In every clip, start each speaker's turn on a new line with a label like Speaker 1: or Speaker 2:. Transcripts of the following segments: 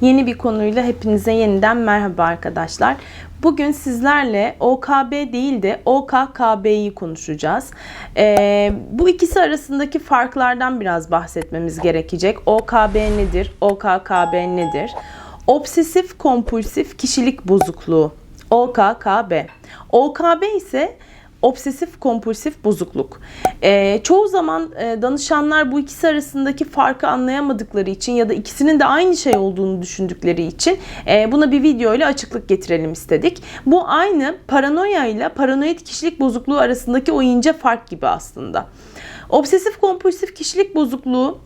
Speaker 1: Yeni bir konuyla hepinize yeniden merhaba arkadaşlar. Bugün sizlerle OKB değil de OKKB'yi konuşacağız. Ee, bu ikisi arasındaki farklardan biraz bahsetmemiz gerekecek. OKB nedir? OKKB nedir? Obsesif kompulsif kişilik bozukluğu. OKKB. OKB ise obsesif kompulsif bozukluk. Ee, çoğu zaman e, danışanlar bu ikisi arasındaki farkı anlayamadıkları için ya da ikisinin de aynı şey olduğunu düşündükleri için e, buna bir video ile açıklık getirelim istedik. Bu aynı paranoya ile paranoid kişilik bozukluğu arasındaki o ince fark gibi aslında. Obsesif kompulsif kişilik bozukluğu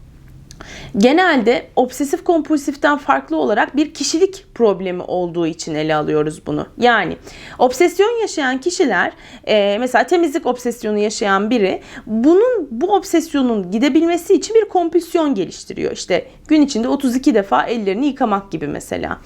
Speaker 1: Genelde obsesif kompulsiften farklı olarak bir kişilik problemi olduğu için ele alıyoruz bunu. Yani obsesyon yaşayan kişiler e, mesela temizlik obsesyonu yaşayan biri bunun bu obsesyonun gidebilmesi için bir kompulsyon geliştiriyor. İşte gün içinde 32 defa ellerini yıkamak gibi mesela.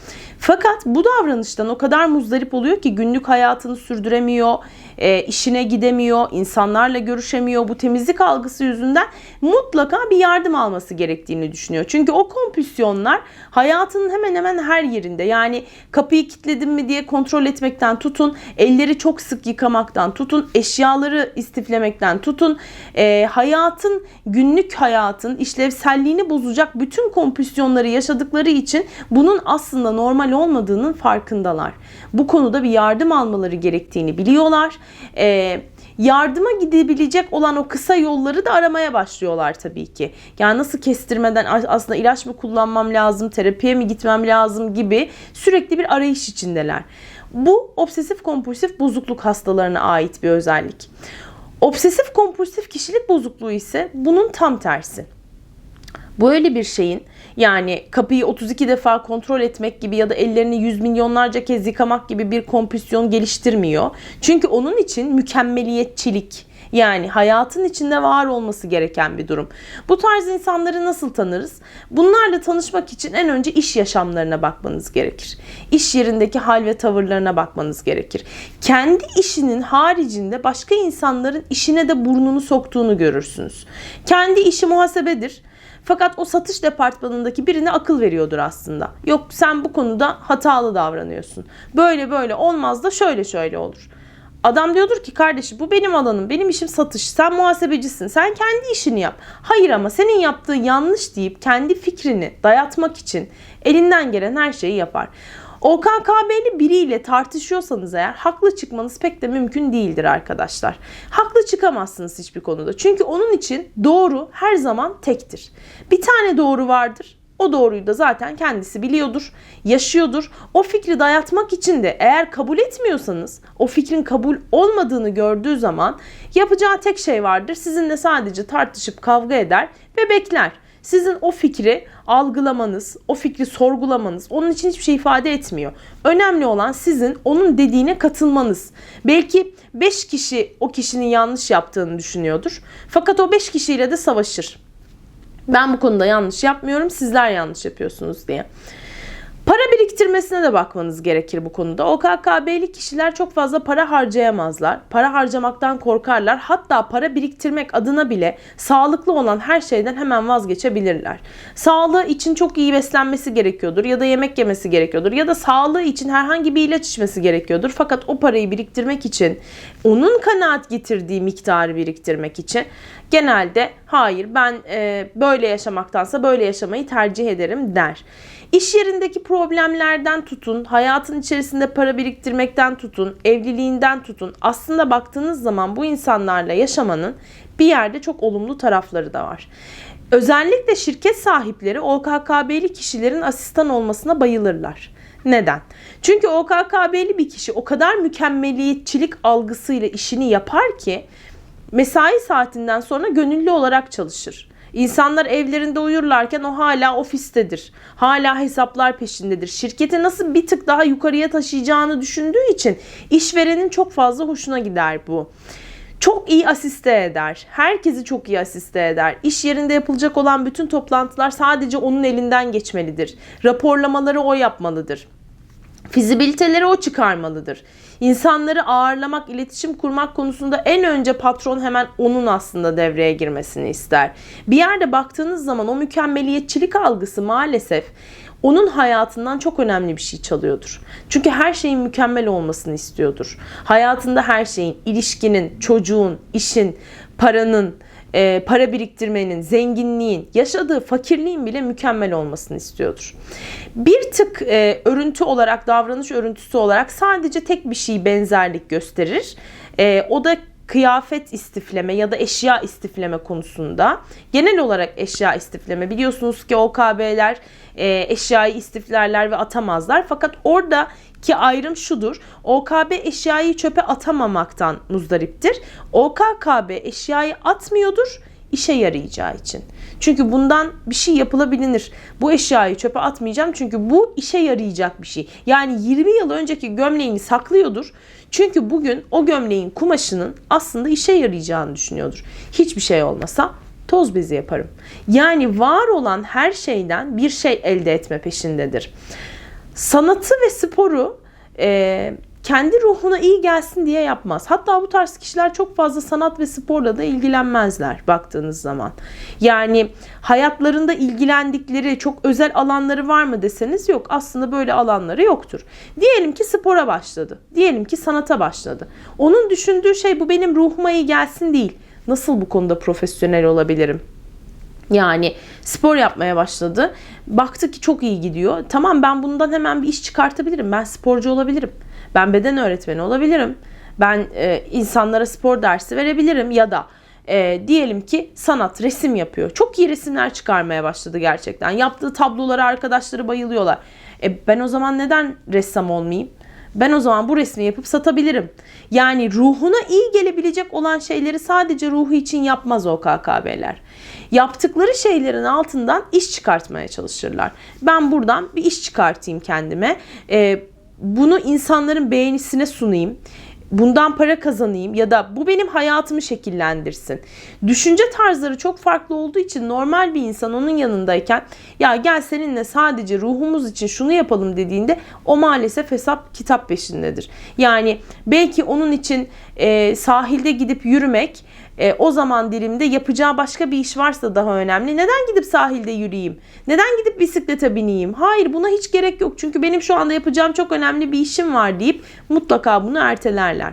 Speaker 1: Fakat bu davranıştan o kadar muzdarip oluyor ki günlük hayatını sürdüremiyor, e, işine gidemiyor, insanlarla görüşemiyor. Bu temizlik algısı yüzünden mutlaka bir yardım alması gerektiğini düşünüyor. Çünkü o kompüsyonlar hayatının hemen hemen her yerinde. Yani kapıyı kilitledim mi diye kontrol etmekten tutun, elleri çok sık yıkamaktan tutun, eşyaları istiflemekten tutun, e, hayatın, günlük hayatın işlevselliğini bozacak bütün kompüsyonları yaşadıkları için bunun aslında normal olmadığının farkındalar. Bu konuda bir yardım almaları gerektiğini biliyorlar. Ee, yardıma gidebilecek olan o kısa yolları da aramaya başlıyorlar tabii ki. Yani nasıl kestirmeden aslında ilaç mı kullanmam lazım, terapiye mi gitmem lazım gibi sürekli bir arayış içindeler. Bu obsesif kompulsif bozukluk hastalarına ait bir özellik. Obsesif kompulsif kişilik bozukluğu ise bunun tam tersi. Böyle bir şeyin yani kapıyı 32 defa kontrol etmek gibi ya da ellerini yüz milyonlarca kez yıkamak gibi bir kompüsyon geliştirmiyor. Çünkü onun için mükemmeliyetçilik yani hayatın içinde var olması gereken bir durum. Bu tarz insanları nasıl tanırız? Bunlarla tanışmak için en önce iş yaşamlarına bakmanız gerekir. İş yerindeki hal ve tavırlarına bakmanız gerekir. Kendi işinin haricinde başka insanların işine de burnunu soktuğunu görürsünüz. Kendi işi muhasebedir fakat o satış departmanındaki birine akıl veriyordur aslında. Yok sen bu konuda hatalı davranıyorsun. Böyle böyle olmaz da şöyle şöyle olur. Adam diyordur ki kardeşim bu benim alanım, benim işim satış, sen muhasebecisin, sen kendi işini yap. Hayır ama senin yaptığın yanlış deyip kendi fikrini dayatmak için elinden gelen her şeyi yapar. OKKB'li biriyle tartışıyorsanız eğer haklı çıkmanız pek de mümkün değildir arkadaşlar. Haklı çıkamazsınız hiçbir konuda. Çünkü onun için doğru her zaman tektir. Bir tane doğru vardır. O doğruyu da zaten kendisi biliyordur, yaşıyordur. O fikri dayatmak için de eğer kabul etmiyorsanız, o fikrin kabul olmadığını gördüğü zaman yapacağı tek şey vardır. Sizinle sadece tartışıp kavga eder ve bekler. Sizin o fikri algılamanız, o fikri sorgulamanız onun için hiçbir şey ifade etmiyor. Önemli olan sizin onun dediğine katılmanız. Belki 5 kişi o kişinin yanlış yaptığını düşünüyordur. Fakat o 5 kişiyle de savaşır. Ben bu konuda yanlış yapmıyorum, sizler yanlış yapıyorsunuz diye. Para biriktirmesine de bakmanız gerekir bu konuda. OKKB'li kişiler çok fazla para harcayamazlar. Para harcamaktan korkarlar. Hatta para biriktirmek adına bile sağlıklı olan her şeyden hemen vazgeçebilirler. Sağlığı için çok iyi beslenmesi gerekiyordur ya da yemek yemesi gerekiyordur ya da sağlığı için herhangi bir ilaç içmesi gerekiyordur. Fakat o parayı biriktirmek için, onun kanaat getirdiği miktarı biriktirmek için genelde hayır ben böyle yaşamaktansa böyle yaşamayı tercih ederim der. İş yerindeki problemlerden tutun, hayatın içerisinde para biriktirmekten tutun, evliliğinden tutun. Aslında baktığınız zaman bu insanlarla yaşamanın bir yerde çok olumlu tarafları da var. Özellikle şirket sahipleri OKKB'li kişilerin asistan olmasına bayılırlar. Neden? Çünkü OKKB'li bir kişi o kadar mükemmeliyetçilik algısıyla işini yapar ki mesai saatinden sonra gönüllü olarak çalışır. İnsanlar evlerinde uyurlarken o hala ofistedir. Hala hesaplar peşindedir. Şirketi nasıl bir tık daha yukarıya taşıyacağını düşündüğü için işverenin çok fazla hoşuna gider bu çok iyi asiste eder. Herkesi çok iyi asiste eder. İş yerinde yapılacak olan bütün toplantılar sadece onun elinden geçmelidir. Raporlamaları o yapmalıdır. Fizibiliteleri o çıkarmalıdır. İnsanları ağırlamak, iletişim kurmak konusunda en önce patron hemen onun aslında devreye girmesini ister. Bir yerde baktığınız zaman o mükemmeliyetçilik algısı maalesef onun hayatından çok önemli bir şey çalıyordur. Çünkü her şeyin mükemmel olmasını istiyordur. Hayatında her şeyin, ilişkinin, çocuğun, işin, paranın, e, para biriktirmenin, zenginliğin, yaşadığı fakirliğin bile mükemmel olmasını istiyordur. Bir tık e, örüntü olarak, davranış örüntüsü olarak sadece tek bir şey benzerlik gösterir. E, o da kıyafet istifleme ya da eşya istifleme konusunda genel olarak eşya istifleme biliyorsunuz ki OKB'ler e, eşyayı istiflerler ve atamazlar fakat orada ki ayrım şudur. OKB eşyayı çöpe atamamaktan muzdariptir. OKKB eşyayı atmıyordur işe yarayacağı için. Çünkü bundan bir şey yapılabilir. Bu eşyayı çöpe atmayacağım çünkü bu işe yarayacak bir şey. Yani 20 yıl önceki gömleğini saklıyordur. Çünkü bugün o gömleğin kumaşının aslında işe yarayacağını düşünüyordur. Hiçbir şey olmasa toz bezi yaparım. Yani var olan her şeyden bir şey elde etme peşindedir. Sanatı ve sporu e, kendi ruhuna iyi gelsin diye yapmaz. Hatta bu tarz kişiler çok fazla sanat ve sporla da ilgilenmezler baktığınız zaman. Yani hayatlarında ilgilendikleri çok özel alanları var mı deseniz yok. Aslında böyle alanları yoktur. Diyelim ki spora başladı. Diyelim ki sanata başladı. Onun düşündüğü şey bu benim ruhuma iyi gelsin değil. Nasıl bu konuda profesyonel olabilirim? Yani spor yapmaya başladı. Baktı ki çok iyi gidiyor. Tamam ben bundan hemen bir iş çıkartabilirim. Ben sporcu olabilirim. Ben beden öğretmeni olabilirim. Ben e, insanlara spor dersi verebilirim ya da e, diyelim ki sanat, resim yapıyor. Çok iyi resimler çıkarmaya başladı gerçekten. Yaptığı tablolara arkadaşları bayılıyorlar. E, ben o zaman neden ressam olmayayım? Ben o zaman bu resmi yapıp satabilirim. Yani ruhuna iyi gelebilecek olan şeyleri sadece ruhu için yapmaz o KKB'ler. Yaptıkları şeylerin altından iş çıkartmaya çalışırlar. Ben buradan bir iş çıkartayım kendime. Ee, bunu insanların beğenisine sunayım bundan para kazanayım ya da bu benim hayatımı şekillendirsin. Düşünce tarzları çok farklı olduğu için normal bir insan onun yanındayken ya gel seninle sadece ruhumuz için şunu yapalım dediğinde o maalesef hesap kitap peşindedir. Yani belki onun için e, sahilde gidip yürümek e, o zaman dilimde yapacağı başka bir iş varsa daha önemli. Neden gidip sahilde yürüyeyim? Neden gidip bisiklete bineyim? Hayır buna hiç gerek yok. Çünkü benim şu anda yapacağım çok önemli bir işim var deyip mutlaka bunu ertelerler.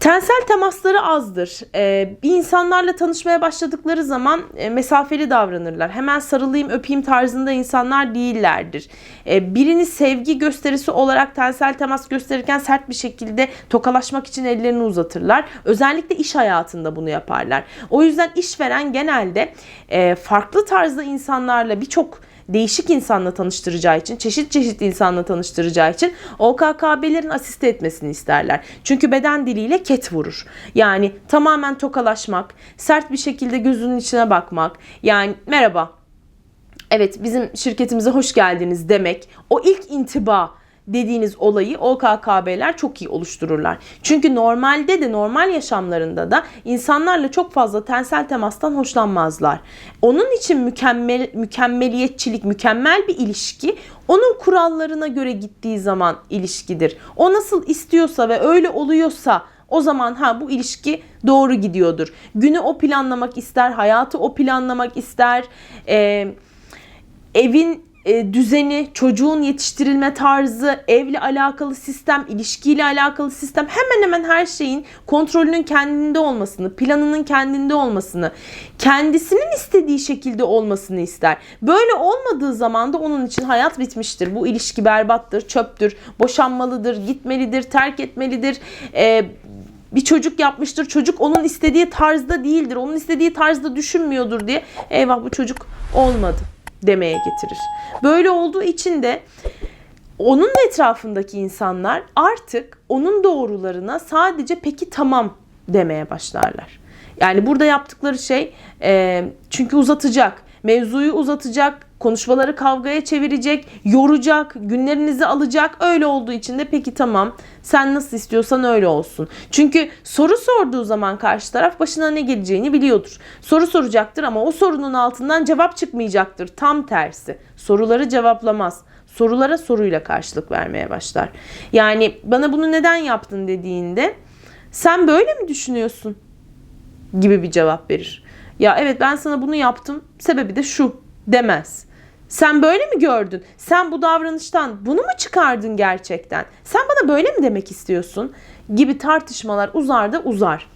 Speaker 1: Tensel temasları azdır. Ee, insanlarla tanışmaya başladıkları zaman e, mesafeli davranırlar. Hemen sarılayım öpeyim tarzında insanlar değillerdir. Ee, birini sevgi gösterisi olarak tensel temas gösterirken sert bir şekilde tokalaşmak için ellerini uzatırlar. Özellikle iş hayatında bunu yaparlar. O yüzden işveren genelde e, farklı tarzda insanlarla birçok değişik insanla tanıştıracağı için, çeşit çeşit insanla tanıştıracağı için OKKB'lerin asiste etmesini isterler. Çünkü beden diliyle ket vurur. Yani tamamen tokalaşmak, sert bir şekilde gözünün içine bakmak. Yani merhaba, evet bizim şirketimize hoş geldiniz demek. O ilk intiba dediğiniz olayı OKKB'ler çok iyi oluştururlar. Çünkü normalde de normal yaşamlarında da insanlarla çok fazla tensel temastan hoşlanmazlar. Onun için mükemmel mükemmeliyetçilik, mükemmel bir ilişki onun kurallarına göre gittiği zaman ilişkidir. O nasıl istiyorsa ve öyle oluyorsa o zaman ha bu ilişki doğru gidiyordur. Günü o planlamak ister, hayatı o planlamak ister. Ee, evin e, düzeni, çocuğun yetiştirilme tarzı, evle alakalı sistem, ilişkiyle alakalı sistem hemen hemen her şeyin kontrolünün kendinde olmasını, planının kendinde olmasını, kendisinin istediği şekilde olmasını ister. Böyle olmadığı zaman da onun için hayat bitmiştir. Bu ilişki berbattır, çöptür, boşanmalıdır, gitmelidir, terk etmelidir. Ee, bir çocuk yapmıştır. Çocuk onun istediği tarzda değildir. Onun istediği tarzda düşünmüyordur diye. Eyvah bu çocuk olmadı demeye getirir. Böyle olduğu için de onun etrafındaki insanlar artık onun doğrularına sadece peki tamam demeye başlarlar. Yani burada yaptıkları şey çünkü uzatacak mevzuyu uzatacak, konuşmaları kavgaya çevirecek, yoracak, günlerinizi alacak. Öyle olduğu için de peki tamam sen nasıl istiyorsan öyle olsun. Çünkü soru sorduğu zaman karşı taraf başına ne geleceğini biliyordur. Soru soracaktır ama o sorunun altından cevap çıkmayacaktır. Tam tersi. Soruları cevaplamaz. Sorulara soruyla karşılık vermeye başlar. Yani bana bunu neden yaptın dediğinde sen böyle mi düşünüyorsun gibi bir cevap verir. Ya evet ben sana bunu yaptım sebebi de şu demez. Sen böyle mi gördün? Sen bu davranıştan bunu mu çıkardın gerçekten? Sen bana böyle mi demek istiyorsun? Gibi tartışmalar uzar da uzar.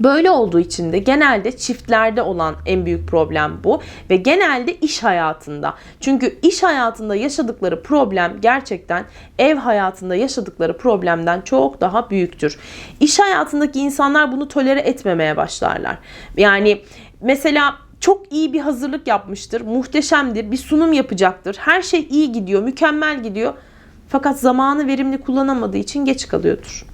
Speaker 1: Böyle olduğu için de genelde çiftlerde olan en büyük problem bu ve genelde iş hayatında. Çünkü iş hayatında yaşadıkları problem gerçekten ev hayatında yaşadıkları problemden çok daha büyüktür. İş hayatındaki insanlar bunu tolere etmemeye başlarlar. Yani mesela çok iyi bir hazırlık yapmıştır, muhteşemdir, bir sunum yapacaktır. Her şey iyi gidiyor, mükemmel gidiyor. Fakat zamanı verimli kullanamadığı için geç kalıyordur.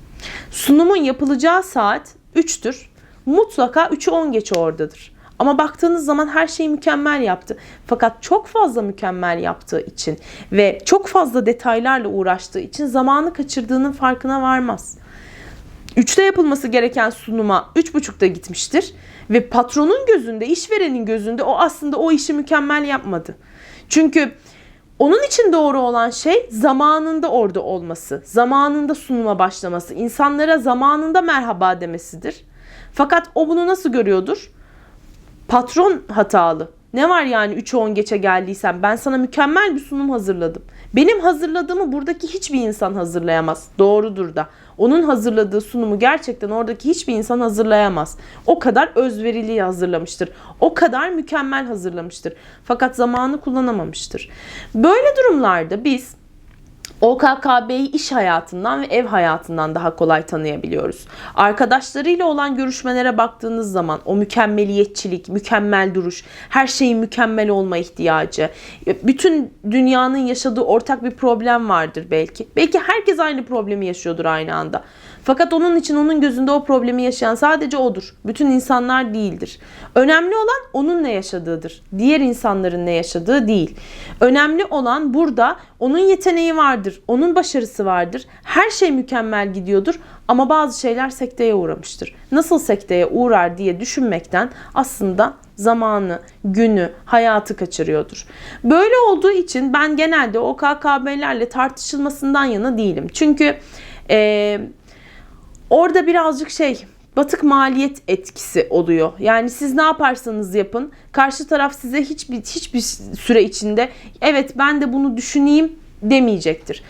Speaker 1: Sunumun yapılacağı saat 3'tür. Mutlaka 3'ü 10 geç oradadır. Ama baktığınız zaman her şeyi mükemmel yaptı. Fakat çok fazla mükemmel yaptığı için ve çok fazla detaylarla uğraştığı için zamanı kaçırdığının farkına varmaz. 3'te yapılması gereken sunuma 3.30'da gitmiştir ve patronun gözünde, işverenin gözünde o aslında o işi mükemmel yapmadı. Çünkü onun için doğru olan şey zamanında orada olması, zamanında sunuma başlaması, insanlara zamanında merhaba demesidir. Fakat o bunu nasıl görüyordur? Patron hatalı. Ne var yani 3'e 10 geçe geldiysen ben sana mükemmel bir sunum hazırladım. Benim hazırladığımı buradaki hiçbir insan hazırlayamaz. Doğrudur da. Onun hazırladığı sunumu gerçekten oradaki hiçbir insan hazırlayamaz. O kadar özverili hazırlamıştır. O kadar mükemmel hazırlamıştır. Fakat zamanı kullanamamıştır. Böyle durumlarda biz OKKB'yi iş hayatından ve ev hayatından daha kolay tanıyabiliyoruz. Arkadaşlarıyla olan görüşmelere baktığınız zaman o mükemmeliyetçilik, mükemmel duruş, her şeyin mükemmel olma ihtiyacı, bütün dünyanın yaşadığı ortak bir problem vardır belki. Belki herkes aynı problemi yaşıyordur aynı anda. Fakat onun için onun gözünde o problemi yaşayan sadece odur. Bütün insanlar değildir. Önemli olan onun ne yaşadığıdır. Diğer insanların ne yaşadığı değil. Önemli olan burada onun yeteneği vardır. Onun başarısı vardır. Her şey mükemmel gidiyordur ama bazı şeyler sekteye uğramıştır. Nasıl sekteye uğrar diye düşünmekten aslında zamanı, günü, hayatı kaçırıyordur. Böyle olduğu için ben genelde o KKB'lerle tartışılmasından yana değilim. Çünkü eee Orada birazcık şey batık maliyet etkisi oluyor. Yani siz ne yaparsanız yapın karşı taraf size hiçbir hiçbir süre içinde evet ben de bunu düşüneyim demeyecektir.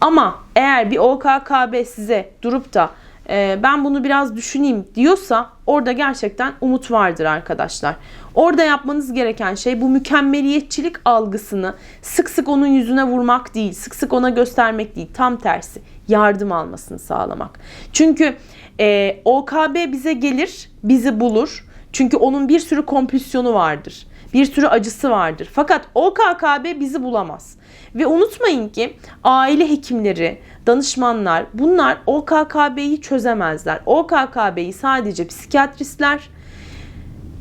Speaker 1: Ama eğer bir OKKB size durup da e, ben bunu biraz düşüneyim diyorsa orada gerçekten umut vardır arkadaşlar. Orada yapmanız gereken şey bu mükemmeliyetçilik algısını sık sık onun yüzüne vurmak değil, sık sık ona göstermek değil. Tam tersi yardım almasını sağlamak. Çünkü e, OKB bize gelir, bizi bulur. Çünkü onun bir sürü kompüsyonu vardır. Bir sürü acısı vardır. Fakat OKKB bizi bulamaz. Ve unutmayın ki aile hekimleri, danışmanlar bunlar OKKB'yi çözemezler. OKKB'yi sadece psikiyatristler,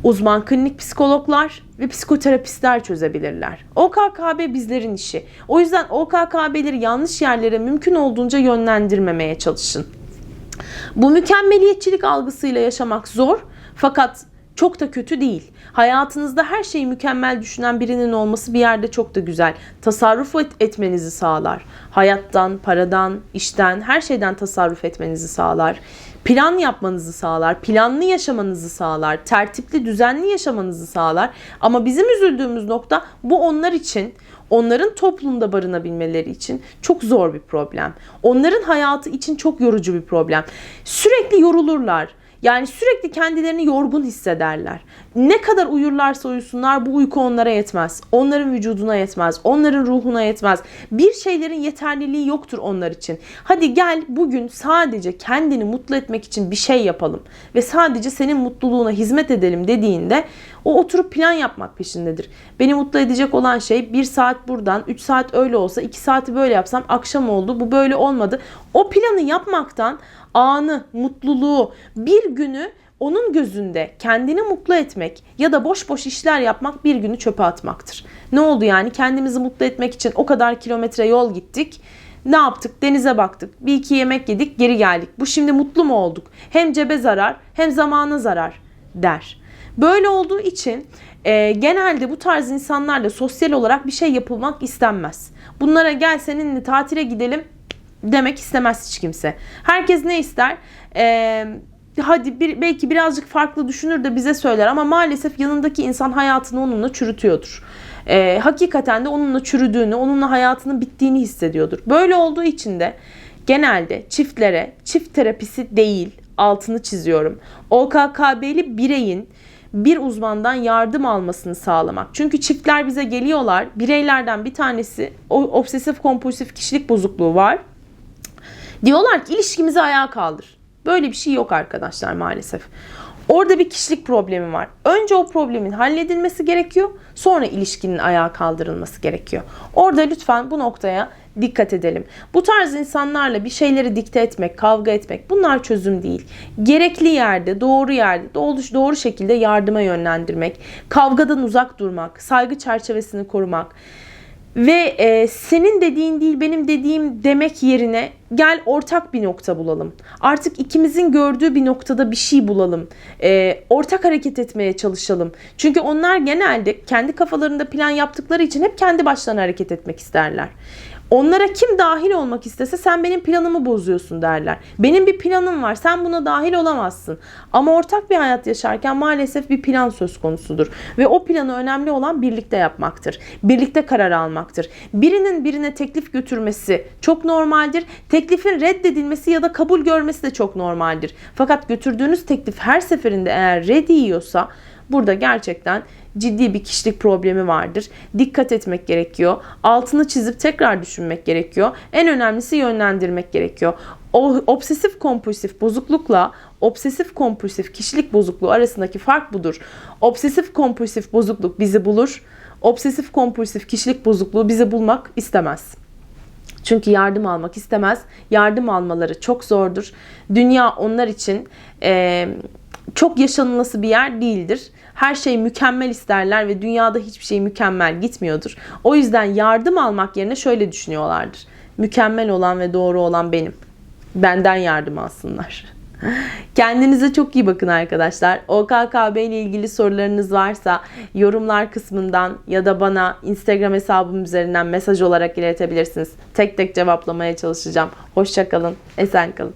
Speaker 1: uzman klinik psikologlar ve psikoterapistler çözebilirler. OKKB bizlerin işi. O yüzden OKKB'leri yanlış yerlere mümkün olduğunca yönlendirmemeye çalışın. Bu mükemmeliyetçilik algısıyla yaşamak zor fakat çok da kötü değil. Hayatınızda her şeyi mükemmel düşünen birinin olması bir yerde çok da güzel. Tasarruf et, etmenizi sağlar. Hayattan, paradan, işten, her şeyden tasarruf etmenizi sağlar. Plan yapmanızı sağlar, planlı yaşamanızı sağlar, tertipli, düzenli yaşamanızı sağlar. Ama bizim üzüldüğümüz nokta bu onlar için onların toplumda barınabilmeleri için çok zor bir problem. Onların hayatı için çok yorucu bir problem. Sürekli yorulurlar. Yani sürekli kendilerini yorgun hissederler. Ne kadar uyurlarsa uyusunlar bu uyku onlara yetmez. Onların vücuduna yetmez. Onların ruhuna yetmez. Bir şeylerin yeterliliği yoktur onlar için. Hadi gel bugün sadece kendini mutlu etmek için bir şey yapalım ve sadece senin mutluluğuna hizmet edelim dediğinde o oturup plan yapmak peşindedir. Beni mutlu edecek olan şey bir saat buradan, 3 saat öyle olsa, 2 saati böyle yapsam akşam oldu, bu böyle olmadı. O planı yapmaktan anı, mutluluğu, bir günü onun gözünde kendini mutlu etmek ya da boş boş işler yapmak bir günü çöpe atmaktır. Ne oldu yani? Kendimizi mutlu etmek için o kadar kilometre yol gittik. Ne yaptık? Denize baktık. Bir iki yemek yedik, geri geldik. Bu şimdi mutlu mu olduk? Hem cebe zarar, hem zamana zarar der. Böyle olduğu için e, genelde bu tarz insanlarla sosyal olarak bir şey yapılmak istenmez. Bunlara gel seninle tatile gidelim demek istemez hiç kimse. Herkes ne ister? Eee hadi bir, belki birazcık farklı düşünür de bize söyler ama maalesef yanındaki insan hayatını onunla çürütüyordur. Ee, hakikaten de onunla çürüdüğünü, onunla hayatının bittiğini hissediyordur. Böyle olduğu için de genelde çiftlere çift terapisi değil altını çiziyorum. OKKB'li bireyin bir uzmandan yardım almasını sağlamak. Çünkü çiftler bize geliyorlar. Bireylerden bir tanesi o obsesif kompulsif kişilik bozukluğu var. Diyorlar ki ilişkimizi ayağa kaldır. Böyle bir şey yok arkadaşlar maalesef. Orada bir kişilik problemi var. Önce o problemin halledilmesi gerekiyor. Sonra ilişkinin ayağa kaldırılması gerekiyor. Orada lütfen bu noktaya dikkat edelim. Bu tarz insanlarla bir şeyleri dikte etmek, kavga etmek bunlar çözüm değil. Gerekli yerde, doğru yerde, doğru, doğru şekilde yardıma yönlendirmek, kavgadan uzak durmak, saygı çerçevesini korumak ve e, senin dediğin değil benim dediğim demek yerine gel ortak bir nokta bulalım. Artık ikimizin gördüğü bir noktada bir şey bulalım. E, ortak hareket etmeye çalışalım. Çünkü onlar genelde kendi kafalarında plan yaptıkları için hep kendi başlarına hareket etmek isterler. Onlara kim dahil olmak istese sen benim planımı bozuyorsun derler. Benim bir planım var sen buna dahil olamazsın. Ama ortak bir hayat yaşarken maalesef bir plan söz konusudur. Ve o planı önemli olan birlikte yapmaktır. Birlikte karar almaktır. Birinin birine teklif götürmesi çok normaldir. Teklifin reddedilmesi ya da kabul görmesi de çok normaldir. Fakat götürdüğünüz teklif her seferinde eğer red yiyorsa burada gerçekten ciddi bir kişilik problemi vardır. Dikkat etmek gerekiyor. Altını çizip tekrar düşünmek gerekiyor. En önemlisi yönlendirmek gerekiyor. O obsesif kompulsif bozuklukla obsesif kompulsif kişilik bozukluğu arasındaki fark budur. Obsesif kompulsif bozukluk bizi bulur. Obsesif kompulsif kişilik bozukluğu bizi bulmak istemez. Çünkü yardım almak istemez. Yardım almaları çok zordur. Dünya onlar için e, çok yaşanılması bir yer değildir. Her şey mükemmel isterler ve dünyada hiçbir şey mükemmel gitmiyordur. O yüzden yardım almak yerine şöyle düşünüyorlardır. Mükemmel olan ve doğru olan benim. Benden yardım alsınlar. Kendinize çok iyi bakın arkadaşlar. OKKB ile ilgili sorularınız varsa yorumlar kısmından ya da bana Instagram hesabım üzerinden mesaj olarak iletebilirsiniz. Tek tek cevaplamaya çalışacağım. Hoşçakalın, esen kalın.